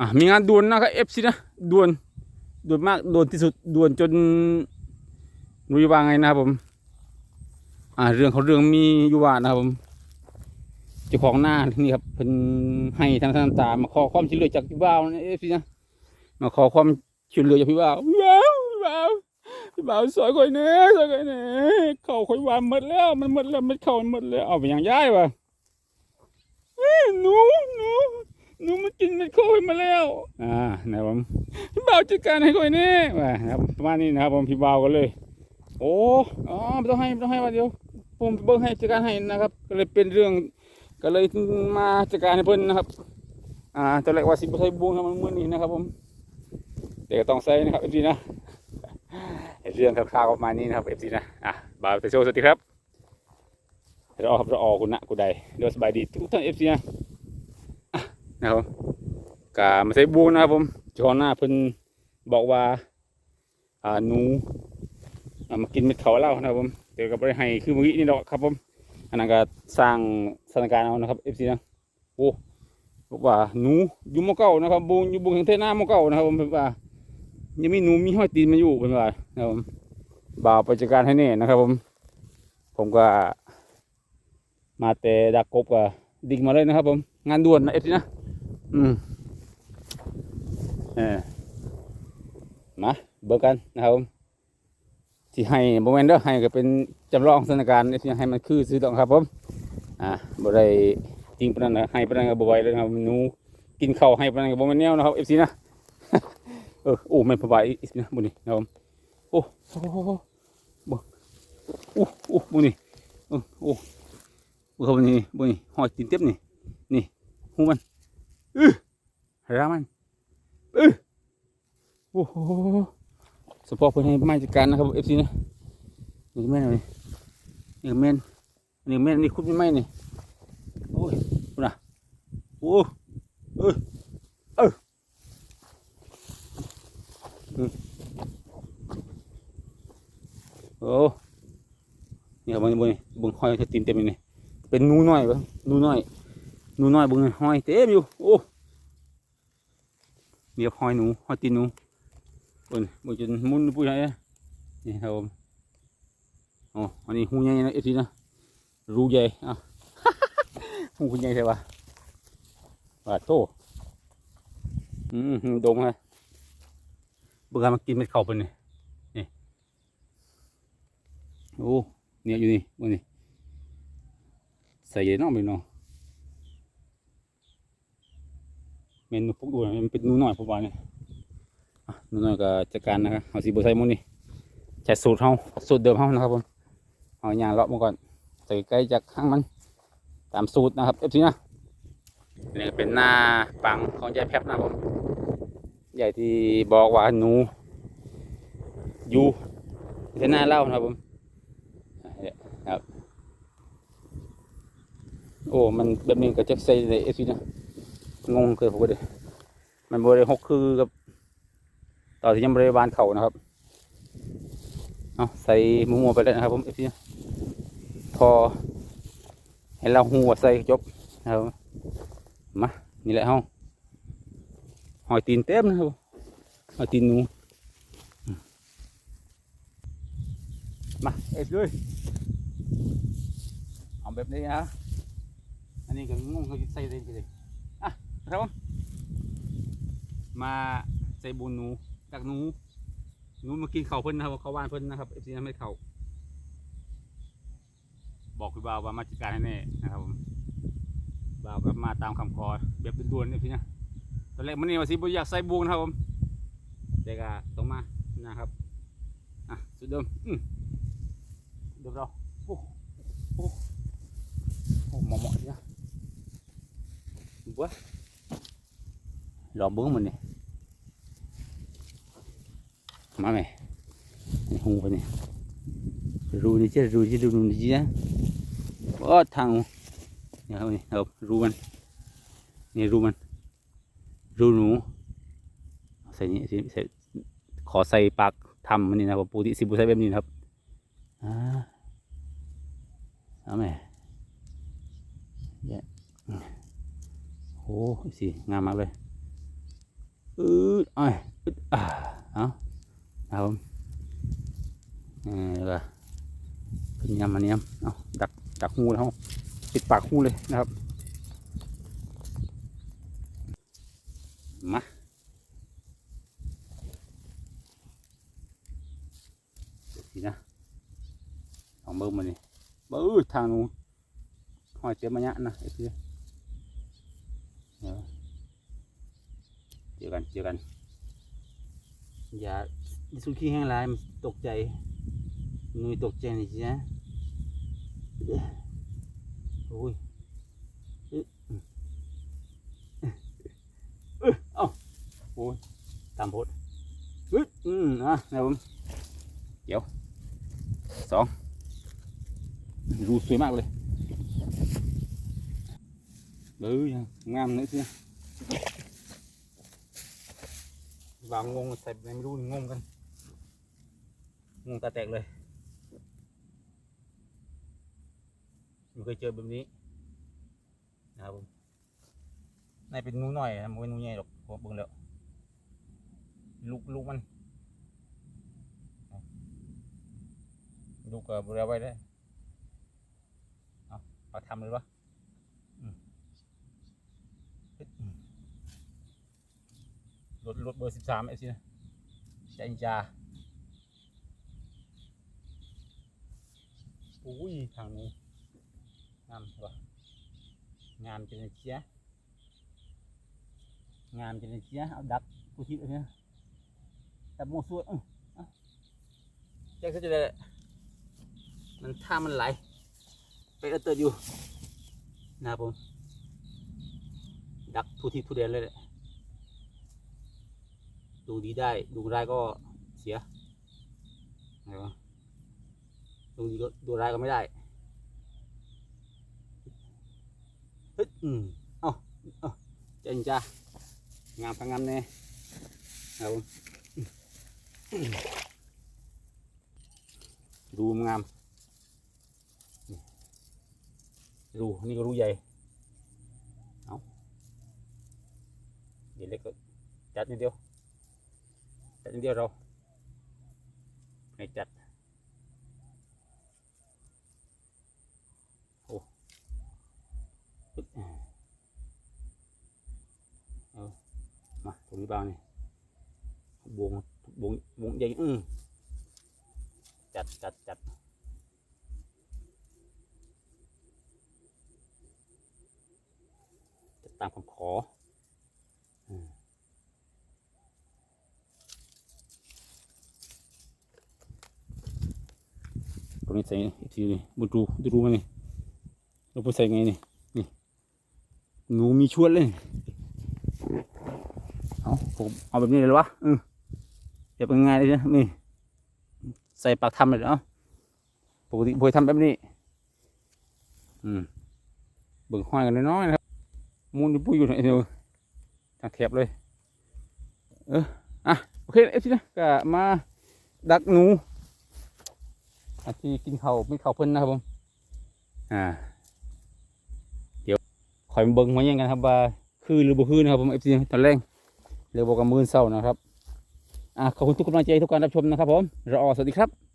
อะมีงานด่วนนะครับเอฟซีนะด่วนด่วนมากด่วนที่สุดด่วนจนรู้ว่าไงนะครับผมอ่าเรื่องของเรื่องมีอยู่ว่านะครับผมเจ้าของหน้านี่ครับเป็นให้ทางทางตามาขอความช่วยเหลือจากพี่บ่าวนะเอฟซีนะมาขอความช่วยเหลือจากพี่บ่าวพี่บ่าวพี่บ่าวพี่บ่าวสอยข่อยเน่สอยข่อยเน่เข่าข่อยวานหมดแล้วมันหมดแล้วมันเข่ามันหมดแล้วเอาไปอย่างย้ายวะเอ้ยหนูหนู หนูมันกินมันเข้าไปมาแล้ว อ่านะครับผมพี่บ่าวจัดการให้ข่อยเน่ว่านะครับประมาณนี้นะครับผมพี่บ่าวก็เลย โอ้อ๋อไม่ต้องให้ไม่ต้องให้ว่าเดียว ผมเบิ่งให้จัดการให้นะครับ ก็เลยเป็นเรื่องก็เลยมาจัดการให้เพิ่นนะครับ อ่าตอนแรกว่าสิบ่ใส่บวงให้มันมื้อนี้นะครับผมแต่ก็ต้องใส่นะครับ FC นะเรื่องคร่าวๆประมาณนี้นะครับ FC นะอะบ่าวเตโชสวัสดีครับเราออกครับเราออกคุณนะกูใดเดี๋ยวสบายดีทุกท่าน FC นะอะ นะครับกามาใส่บวงนะครับผมจ้อหน้าเพิ่นบอกว่าอ่าหนูมากินเม็ดเขาเหล่านะครับผมเดี๋ยวก็บริให้คือมือกี้นี่ดอกครับผมอันนั้นก็สร้างสถานการณ์เอานะครับเอฟซีนะโอ้บอกว่าหนูอยู่มอเก่านะครับบุงอยู่บุงแห่งเทน้ามอเก่านะครับผมเพิ่นว่ายังมีหนูมีห้อยตีนมาอยู่เป็นว่านะครับผมบ่าวไปจัดการให้แน่นะครับผม ผมก็ มาแต่ดักกบก็ดิ่งมาเลยนะครับผมงานด่วนนะเอฟซีนะ อืมเออมาเบิกกันนะครับผมที่ให้โมเมนเด้อให้ก็เป็นจำลองสถานการณ์ที่ให้มันคือซื้อต้องครับผมอ่าบ่ได้จริงปนันนะให้ปนันก็บ่ไหวเลยนะครับหนูกินข้าวให้ปนันก็บ่แม่นแนวนะครับ FC นะเออโอ้แม่นพบายอีกนะบุนี่นะครับโอ้โอ้โอ้โอ้บ่โอ้โอ้บุนี่เออโอ้บุเขาบุนี่บุนี่หอยตีนเต็มนี่นี่หูมัน อื้อรามันอื้อโอ้โหสปอร์ตเพื่อนให้มาจัดการนะครับเอฟซีนะนี่แม่นเลยนี่แม่นนี่แม่นนี่คุดไม่ไหมนี่โอ้ยดูนะโอ้เออเออโอ้นี่ครับมันบนบึงห้อยจะตีนเต็มเลยนี่เป็นนูน้อยปะนูน้อย นูน้อยบึงห้อยเต็มอยู่โอ้เนี่ครับห้อยหนูห้อยตีนหนูบนบนจนมุนปุ้ยไหนนี่ครับผมโอ้อันนี้หูใหญ่นะเอฟซีนะรูใหญ่อะหูคุณใหญ่ใช่ปะปาโตอืมดงฮะเบื่อมากินเม็ดเข้าวเป็นนี่นี่โอ้เนี่ยอยู่นี่บนนี่ใส่เย็นเนาะไปเนาะ เมนูพวกดูนมันเป็นนูหน่อยพวกวาเนี่ยอะนั่นก็จัดการนะครับเอาสีบัวใส่หมุนนี่ใช้สูตรเฮาสูตรเดิมเฮานะครับผมเอาอยางเลาะมาก่อนใส่ใกล้จากข้างมัน ตามสูตรนะครับเอฟซีนะนี่เป็นหน้าปังของยายแพบนะครับผมใหญ่ที่บอกว่าหนูอยู่ที่หน้าเล่านะครับผมอะเนี่ยครับโอ้มันแบบนี้ก็จะใส่ในเอฟซีนะ งงเกิดผมก็เลยมันบริหกคือกับต่อที่ยังบริบาลเขานะครับเอาใส่หมูหมูไปเลยนะครับผมเอฟซีพอให้เราหัวใส่จบนะครับมานี่แหละเฮาหอยตีนเต็มนะครับหอยตีนหนูมาเอฟเลยเอาแบบนี้นะอันนี้ก็งงเขาใส่เองไปเลย ครับผมมาใส่บุญหนูจากหนูหนูมากินเข่าเพิ่นนะครับเขาว่านเพิ่นนะครับเอฟซีทำให้เขาบอกคือบ่าวว่ามาจัดการให้แน่นะครับผมบ่าวก็มาตามคำขอแบบด่วนๆเอฟซีนะตอนแรกมันนี่ว่าสิบ่อยากใส่บวงนะครับผมแต่ก็ต้องมานะครับอะสุดเดิมอืมเดี๋ยวเราโอ้โอ้โอ้หมอหมอเนี่ยบัว ลองเบิ้งมันนี่มา mày hùng vào này ru đi chứ ru chứ ru đi chứ ó thằng nhà thôi hợp ru มันนี่รูมันรูหนูใส่นี่ใส่ขอใส่ปากทำมันนี่นะครับปกติสิบุใส่แบบนี้นะครับอ่าเอาไหมแย่โอ้สิงามมากเลย อืดอ้อยอึดอ่าเอาเอาผมนี่แล้วก็ขึ้นยำมันยเอาดักดักหูแล้วปิดปากหูเลยนะครับ มาสินะลองเบิ่งมานี่เบิ้ทางนู้นหอยเจ็บมาเนี้ยนะไอ้เพี่เดี๋ยว เจอกันเจอกัน อย่าสุขี้แห้งหลายมันตกใจหนุยตกใจนี่สินะโอ้ยเอ๊ะเอ้ยเอ้าโอ้ยตามโพดเฮ้ยอืมอะนะผมเดี๋ยวสองดูสวยมากเลยเอ้ยงามเลยสิ วางงงใส่ไม่รู้งงกัน งงตาแตกเลยไม่เคยเจอแบบนี้นะครับผมนายเป็นนูหน่อยนะมันเป็นนูใหญ่หรอกผมเบิ่งแล้วลูกลูกมันลูกก็บริไว้ได้อเอาปลาทำเลยวะอืมอึ๊ดอืม รถรถเบอร์สิบสามไอ้สินะใจจาอุ้ยทางนี้งามว่ะงามจริงเชียงามจริงเชียเอาดับกูคิดเลยนี่ยดับโมซัวอื้ออแจ็คเขาจะได้มันท่ามันไหลไปกระเติดอยู่นะครับผมดักทุทีทุเดนเลยแหละ ดูดีได้ ดูได้ายก็เสียอะไรวะดูดีก็ดูร้ายก็ไม่ได้เฮ้ยอืมเอ้าเอ้าเจนจ้างามพังงามแน่เอาดูงามรูนี่ก็รูใหญ่ เอาเดี๋ยวเล็กก็จัดนิดเดียว จัดเดียวเราให้จัดปึ๊บเอามาตรงนี้บ้างนี่วงวงวงใหญ่อืมจัดจัดจัดจัดตามคำขอ ตรงนี้ใส่อีกทีนี่บุดูดูดูมันนี่เราไปใส่ไงนี่หนูมีชวดเลยเอาผมเอาแบบนี้เลยหรอวะเออเดี๋ยวเป็นไงเลยนะนี่ใส่ปากทำเลยเนาะปกติบอยทำแบบนี้ อืมเบิ่งห้อยกันน้อยๆนะครับมูลที่ปุ้ยอยู่ไหนเดียวทางแถบเลย เอออะโอเคเอฟซีนะก็มาดักหนู ที่กินเขาไม่เขาเพิ่นนะครับผมอ่าคอยเบิ้งมาแย่งกันครับว่าคือหรือบ่คือนะครับผมเอฟซีตอนแรกเรือบอกกับมือเศร้านะครับอ่าขอบคุณทุกกำลังใจทุกการรับชมนะครับผมรอสวัสดีครับ